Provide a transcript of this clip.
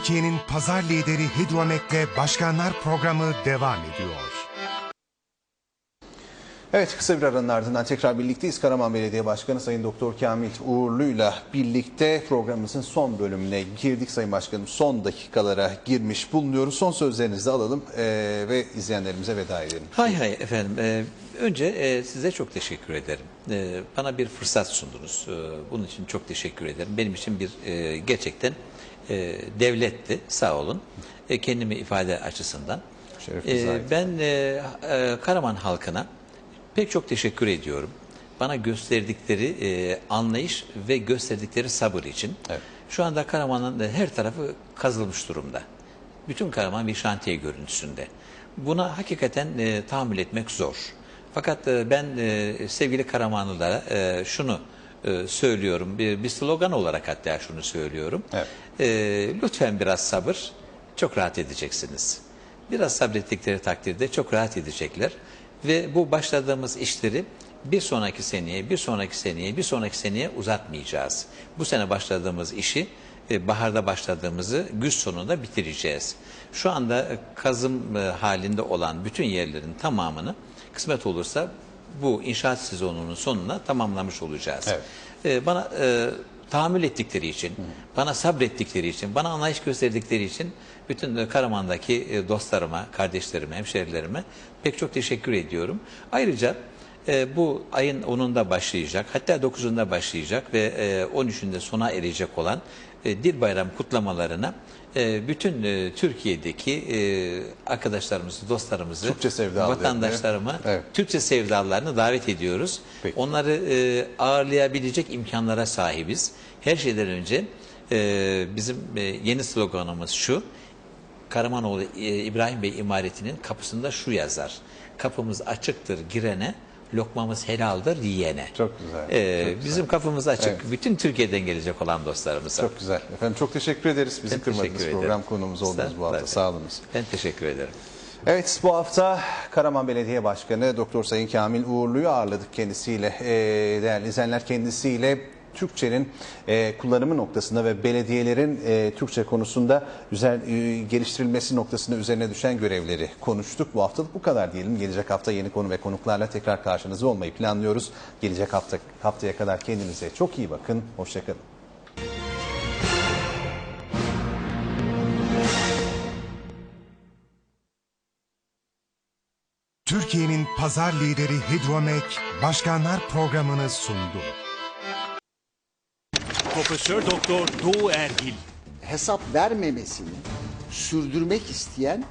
Türkiye'nin pazar lideri Hidromet'le Başkanlar Programı devam ediyor. Evet kısa bir aranın ardından tekrar birlikteyiz. Karaman Belediye Başkanı Sayın Doktor Kamil Uğurlu'yla birlikte programımızın son bölümüne girdik. Sayın Başkanım son dakikalara girmiş bulunuyoruz. Son sözlerinizi alalım eee, ve izleyenlerimize veda edelim. Hay hay efendim. Ee, önce e, size çok teşekkür ederim. Ee, bana bir fırsat sundunuz. Ee, bunun için çok teşekkür ederim. Benim için bir e, gerçekten e, devletti. Sağ olun. E, kendimi ifade açısından. Ait. ben e, e, Karaman halkına pek çok teşekkür ediyorum. Bana gösterdikleri e, anlayış ve gösterdikleri sabır için. Evet. Şu anda Karaman'ın e, her tarafı kazılmış durumda. Bütün Karaman bir şantiye görüntüsünde. Buna hakikaten e, tahammül etmek zor. Fakat e, ben e, sevgili Karamanlılara e, şunu e, söylüyorum. Bir, bir slogan olarak hatta şunu söylüyorum. Evet. E, lütfen biraz sabır, çok rahat edeceksiniz. Biraz sabrettikleri takdirde çok rahat edecekler. Ve bu başladığımız işleri bir sonraki seneye, bir sonraki seneye, bir sonraki seneye uzatmayacağız. Bu sene başladığımız işi e, baharda başladığımızı güz sonunda bitireceğiz. Şu anda e, kazım e, halinde olan bütün yerlerin tamamını kısmet olursa bu inşaat sezonunun sonuna tamamlamış olacağız. Evet. E, bana e, tahammül ettikleri için, bana sabrettikleri için, bana anlayış gösterdikleri için bütün e, Karaman'daki e, dostlarıma, kardeşlerime, hemşerilerime pek çok teşekkür ediyorum. Ayrıca e, bu ayın 10'unda başlayacak, hatta 9'unda başlayacak ve e, 13'ünde sona erecek olan e, Dil Bayram kutlamalarına e, bütün e, Türkiye'deki e, arkadaşlarımızı, dostlarımızı, Türkçe vatandaşlarımı, Evet. Türkçe sevdalarını davet ediyoruz. Peki. Onları e, ağırlayabilecek imkanlara sahibiz. Her şeyden önce e, bizim e, yeni sloganımız şu. Karamanoğlu e, İbrahim Bey imaretinin kapısında şu yazar. Kapımız açıktır girene, lokmamız helaldir yiyene. Çok güzel, E, çok güzel. Bizim kapımız açık. Evet. Bütün Türkiye'den gelecek olan dostlarımıza. Çok güzel. Efendim çok teşekkür ederiz. Bizi Ben kırmadınız program konuğumuz oldunuz bu hafta. Zaten. Sağ olunuz. Ben teşekkür ederim. Evet bu hafta Karaman Belediye Başkanı Doktor Sayın Kamil Uğurlu'yu ağırladık kendisiyle. Ee, değerli izleyenler kendisiyle Türkçenin e, kullanımı noktasında ve belediyelerin e, Türkçe konusunda üzer, e, geliştirilmesi noktasında üzerine düşen görevleri konuştuk. Bu haftalık bu kadar diyelim. Gelecek hafta yeni konu ve konuklarla tekrar karşınızda olmayı planlıyoruz. Gelecek hafta haftaya kadar kendinize çok iyi bakın. Hoşçakalın. Türkiye'nin pazar lideri Hidromet Başkanlar Programı'nı sundu. Profesör Doktor Doğu Ergil. hesap vermemesini sürdürmek isteyen